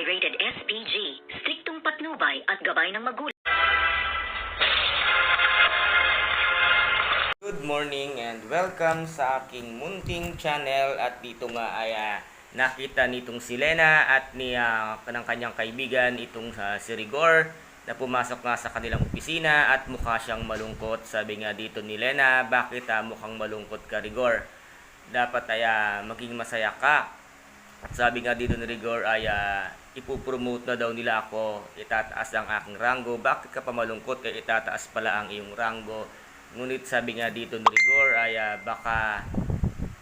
ay rated SPG, striktong patnubay at gabay ng magulang. Good morning and welcome sa aking munting channel at dito nga ay ah, nakita nitong si Lena at ni ah, ng kanyang kaibigan itong sa si Rigor na pumasok nga sa kanilang opisina at mukha siyang malungkot. Sabi nga dito ni Lena, bakit ah, mukhang malungkot ka Rigor? Dapat ay ah, maging masaya ka. Sabi nga dito ni Rigor ay ah, ipupromote na daw nila ako, itataas ang aking rango. Bakit ka pa malungkot? Kaya itataas pala ang iyong rango? Ngunit sabi nga dito ni Rigor ay ah, baka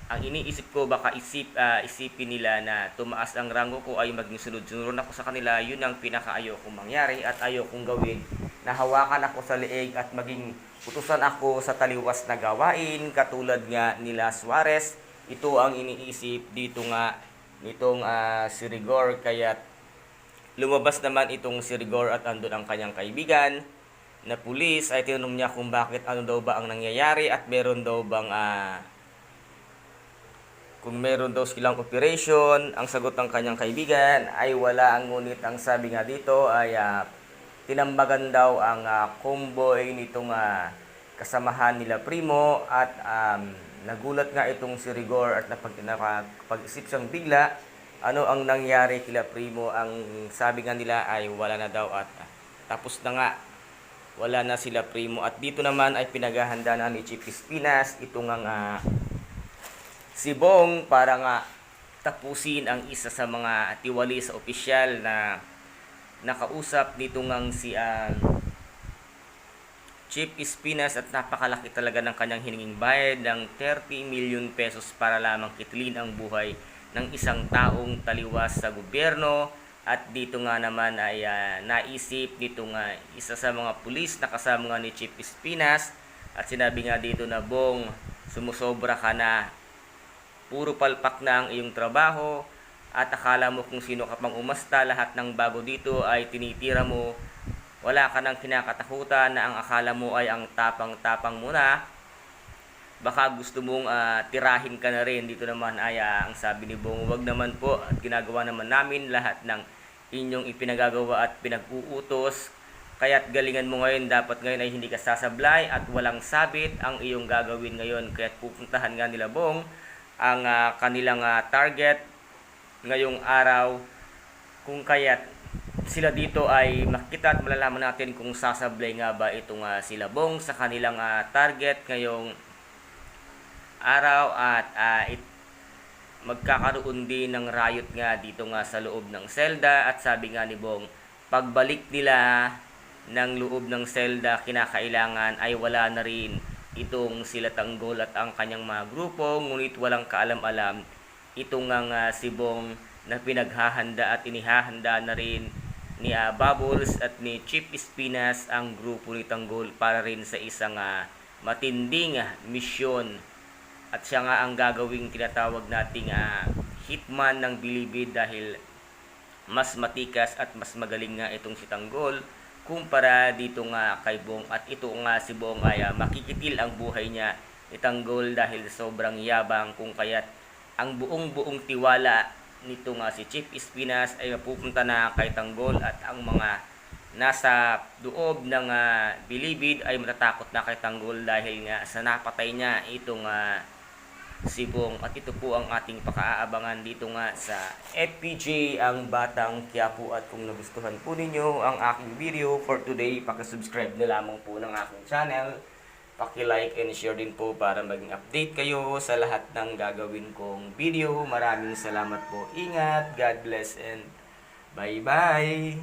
ang iniisip ko baka isip ah, isipin nila na tumaas ang rango ko ay maging sunod-sunod ako sa kanila. Yun ang pinakaayaw kong mangyari at ayaw kong gawin. Na hawakan ako sa leeg at maging utusan ako sa taliwas na gawain. Katulad nga nila Suarez ito ang iniisip. Dito nga nitong ah, si Rigor. Kaya lumabas naman itong si Rigor at andun ang kanyang kaibigan na pulis. Ay tinanong niya kung bakit ano daw ba ang nangyayari at meron daw bang ah, kung meron daw silang operation, ang sagot ng kanyang kaibigan ay wala. Ang ngunit ang sabi nga dito ay ah, tinambagan daw ang ah, convoy nitong ah, kasamahan nila Primo at um, nagulat nga itong si Rigor at napag, napag-isip siyang bigla ano ang nangyari kila Primo? Ang sabi nga nila ay wala na daw at ah, tapos na nga. Wala na sila Primo. At dito naman ay pinaghahanda na ni Chief Espinas itong ang ah, si Bong para nga tapusin ang isa sa mga tiwali sa opisyal na nakausap nito ngang si ah, Chief Espinas at napakalaki talaga ng kanyang hininging bayad ng 30 million pesos para lamang kitlin ang buhay ng isang taong taliwas sa gobyerno. At dito nga naman ay ah, naisip nito nga isa sa mga pulis na kasama nga ni Chief Espinas. At sinabi nga dito na Bong sumusobra ka na. Puro palpak na ang iyong trabaho. At akala mo kung sino ka pang umasta lahat ng bago dito ay tinitira mo wala ka nang kinakatakutan na ang akala mo ay ang tapang-tapang mo na. Baka gusto mong ah, tirahin ka na rin. Dito naman ay ah, ang sabi ni Bong wag naman po at ginagawa naman namin lahat ng inyong ipinagagawa at pinag-uutos. Kaya't galingan mo ngayon dapat ngayon ay hindi ka sasablay at walang sabit ang iyong gagawin ngayon. Kaya't pupuntahan nga nila Bong ang ah, kanilang ah, target ngayong araw. Kung kaya't sila dito ay makita at malalaman natin kung sasablay nga ba itong ah, sila Bong sa kanilang ah, target ngayong araw at ah, it, magkakaroon din ng riot nga dito nga sa loob ng selda at sabi nga ni Bong pagbalik nila ng loob ng selda kinakailangan ay wala na rin itong sila Tanggol at ang kanyang mga grupo ngunit walang kaalam-alam itong nga nga si Bong na pinaghahanda at inihahanda na rin ni ah, Bubbles at ni Chief Espinas ang grupo ni Tanggol para rin sa isang ah, matinding ah, misyon. At siya nga ang gagawing tinatawag nating ah, hitman ng Bilibid dahil mas matikas at mas magaling nga itong si Tanggol kumpara dito nga kay Bong. At ito nga si Bong ay ah, makikitil ang buhay niya ni Tanggol dahil sobrang yabang kung kaya't ang buong buong tiwala nito nga si Chief Espinas ay mapupunta na kay Tanggol at ang mga nasa loob ng ah, Bilibid ay matatakot na kay Tanggol dahil nga sa napatay niya itong ah, si Bong at ito po ang ating pakaaabangan dito nga sa FPJ ang Batang Quiapo at kung nagustuhan po ninyo ang aking video for today pakisubscribe na lamang po ng aking channel paki-like and share din po para maging update kayo sa lahat ng gagawin kong video. Maraming salamat po. Ingat. God bless and bye bye